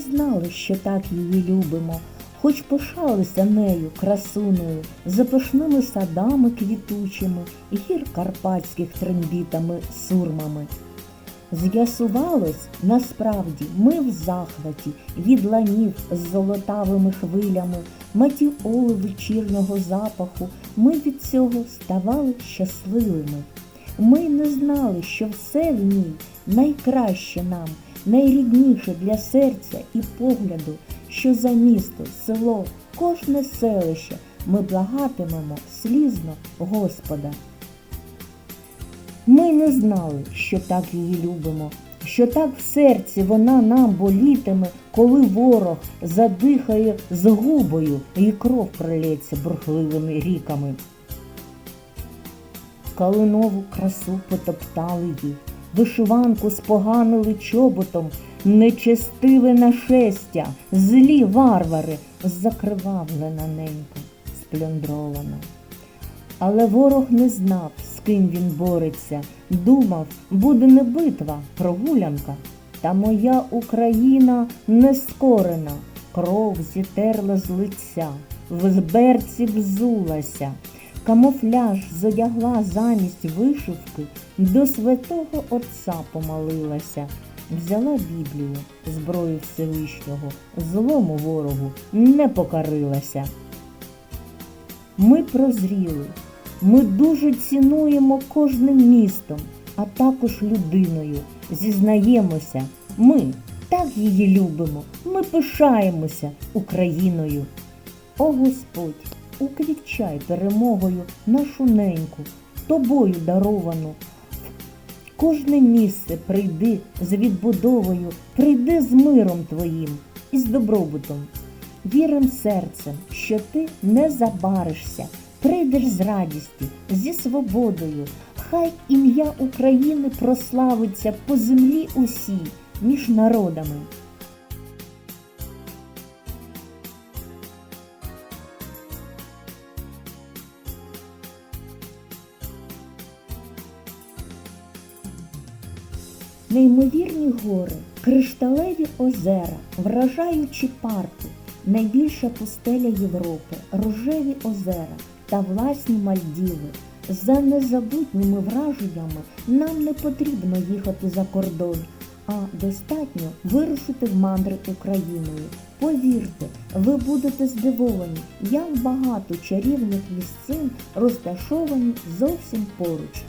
Знали, що так її любимо, хоч пишалися нею, красунею, запашними садами квітучими, гір карпатських трембітами, сурмами. З'ясувалось, насправді, ми в захваті від ланів з золотавими хвилями, матіоли вечірнього запаху, ми від цього ставали щасливими. Ми не знали, що все в ній найкраще нам, найрідніше для серця і погляду, що за місто, село, кожне селище ми благатимемо слізно Господа. Ми не знали, що так її любимо, що так в серці вона нам болітиме, коли ворог задихає згубою і кров пролється бурхливими ріками. Калинову красу потоптали їх, вишиванку споганили чоботом, нечестиве нашестя, злі варвари, закривавлена ненька, сплюндрована. Але ворог не знав, з ким він бореться, думав, буде не битва, прогулянка. Та моя Україна не скорена, кров зітерла з лиця, в берці взулася, камуфляж зодягла замість вишивки, до святого Отця помолилася, взяла Біблію, зброю Всевишнього, злому ворогу не покорилася. Ми прозріли, ми дуже цінуємо кожним містом, а також людиною. Зізнаємося, ми так її любимо, ми пишаємося Україною. О Господь, уквітчай перемогою нашу неньку, тобою даровану. В кожне місце прийди з відбудовою, прийди з миром твоїм і з добробутом. Вірим серцем, що ти не забаришся, прийдеш з радістю, зі свободою. Хай ім'я України прославиться по землі усій між народами. Неймовірні гори, кришталеві озера, вражаючі парки, найбільша пустеля Європи, рожеві озера та власні Мальдіви. За незабутніми враженнями нам не потрібно їхати за кордон, а достатньо вирушити в мандри Україною. Повірте, ви будете здивовані, як багато чарівних місцин розташовані зовсім поруч.